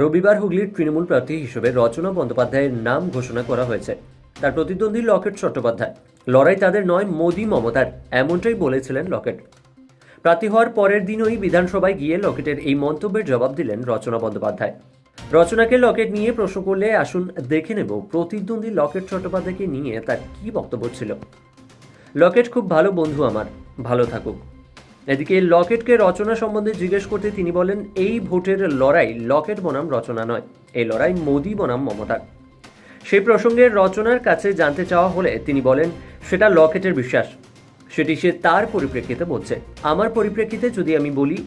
রবিবার হুগলির তৃণমূল প্রার্থী হিসেবে রচনা বন্দ্যোপাধ্যায়ের নাম ঘোষণা করা হয়েছে। তার প্রতিদ্বন্দ্বী লকেট চট্টোপাধ্যায়। লড়াই তাদের নয়, মোদি মমতার। এমনটাই বলেছিলেন লকেট। প্রার্থী হওয়ার পরের দিনই বিধানসভায় গিয়ে লকেটের এই মন্তব্যের জবাব দিলেন রচনা বন্দ্যোপাধ্যায়। রচনাকে লকেট নিয়ে প্রশ্ন করলে আসুন দেখে নেব প্রতিদ্বন্দ্বী লকেট চট্টোপাধ্যায়কে নিয়ে তার কি বক্তব্য ছিল। লকেট খুব ভালো বন্ধু আমার। ভালো থাকুক। এদিকে লকেটকে রচনা সম্বন্ধে জিজ্ঞেস করতে তিনি বলেন, এই ভোটের লড়াই লকেট বনাম রচনা নয়, এই লড়াই মোদি বনাম মমতার। সেই প্রসঙ্গে রচনার কাছে জানতে চাওয়া হলে তিনি বলেন, সেটা লকেটের বিশ্বাস। সেটি সে তার পরিপ্রেক্ষিতে বলছে। আমার পরিপ্রেক্ষিতে যদি আমি বলি,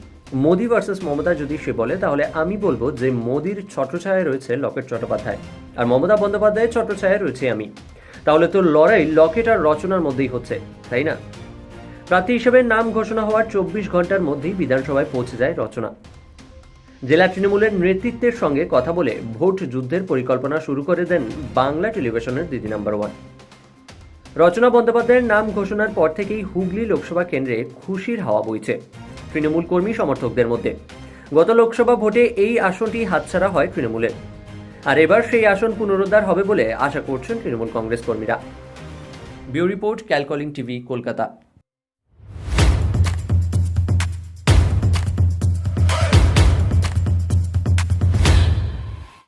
মোদি ভার্সেস মমতা যদি সে বলে, তাহলে আমি বলব যে মোদির ছত্রছায়ায় রয়েছে লকেট চট্টোপাধ্যায়, আর মমতা বন্দ্যোপাধ্যায়ের ছত্রছায়ায় রয়েছে আমি। তাহলে তো লড়াই লকেট আর রচনার মধ্যেই হচ্ছে, তাই না? প্রার্থী হিসেবে নাম ঘোষণা হওয়ার চব্বিশ ঘণ্টার মধ্যেই বিধানসভায় পৌঁছে যায় রচনা। জেলা তৃণমূলের নেতৃত্বের সঙ্গে কথা বলে ভোট যুদ্ধের পরিকল্পনা শুরু করে দেন বাংলা টেলিভিশনের দিদি নাম্বার ওয়ান। রচনা বন্দ্যোপাধ্যায়ের নাম ঘোষণার পর থেকেই হুগলি লোকসভা কেন্দ্রে খুশির হাওয়া বইছে তৃণমূল কর্মী সমর্থকদের মধ্যে। গত লোকসভা ভোটে এই আসনটি হাতছাড়া হয় তৃণমূলের। আর এবার সেই আসন পুনরুদ্ধার হবে বলে আশা করছেন তৃণমূল কংগ্রেস কর্মীরা। ব্যুরো রিপোর্ট, ক্যালকলিং টিভি, কলকাতা।